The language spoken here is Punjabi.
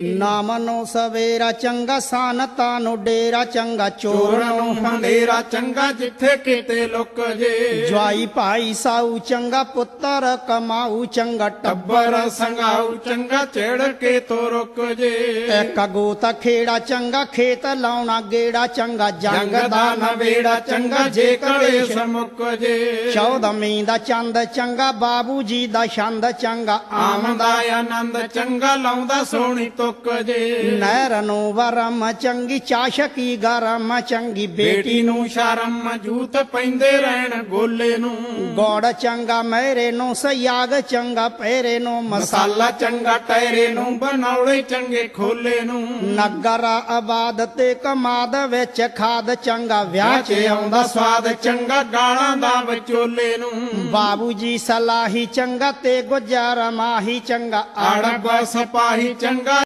ਨਾਮ ਨੂੰ ਸਵੇਰਾ ਚੰਗਾ ਸਾਨਤਾ ਨੂੰ ਡੇਰਾ ਚੰਗਾ ਚੋਰ ਨੂੰ ਹਨੇਰਾ ਚੰਗਾ ਜਿੱਥੇ ਕਿਤੇ ਲੁਕ ਜੇ। ਜਵਾਈ ਭਾਈ ਸਾਊ ਚੰਗਾ ਪੁੱਤਰ ਕਮਾਊ ਚੰਗਾ ਟੱਬਰ ਸੰਗਾਉ ਚੰਗਾ ਛੇੜ ਕੇ ਤੋ ਰੁਕ ਜੇ। ਇੱਕ ਗੋਤਾ ਖੇੜਾ ਚੰਗਾ ਖੇਤ ਲਾਉਣਾ ਗੇੜਾ ਚੰਗਾ ਜੰਗ ਦਾ ਨਵੇੜਾ ਚੰਗਾ ਜੇ ਕਲੇਸ਼ ਮੁੱਕ ਜੇ। ਚੌਦਵੀਂ ਦਾ ਚੰਦ ਚੰਗਾ ਬਾਬੂ ਜੀ ਦਾ ਛੰਦ ਚੰਗਾ ਆਮਦਾ ਆਨੰਦ ਚੰਗਾ ਲਾਉਂਦਾ ਸੋਹਣੀ ਤੁੱਕ ਜੇ ਨਹਿਰ ਨੂੰ ਵਰਮ ਚੰਗੀ ਚਾਸ਼ਕੀ ਗਰਮ ਚੰਗੀ ਬੇਟੀ ਨੂੰ ਸ਼ਰਮ ਜੂਤ ਪੈਂਦੇ ਰਹਿਣ ਗੋਲੇ ਨੂੰ ਗੋੜ ਚੰਗਾ ਮਹਿਰੇ ਨੂੰ ਸਿਆਗ ਚੰਗਾ ਪਹਿਰੇ ਨੂੰ ਮਸਾਲਾ ਚੰਗਾ ਟੈਰੇ ਨੂੰ ਬਣਾਉਲੇ ਚੰਗੇ ਖੋਲੇ ਨੂੰ ਨਗਰ ਆਬਾਦ ਤੇ ਕਮਾਦ ਵਿੱਚ ਖਾਦ ਚੰਗਾ ਵਿਆਹ ਚ ਆਉਂਦਾ ਸਵਾਦ ਚੰਗਾ ਗਾਲਾਂ ਦਾ ਵਿਚੋਲੇ ਨੂੰ ਬਾਬੂ ਜੀ ਸਲਾਹੀ ਚੰਗਾ ਤੇ ਗੁਜਰ ਮਾਹੀ ਚੰਗਾ ਅੜਬ ਸਪਾਹੀ ਚੰਗਾ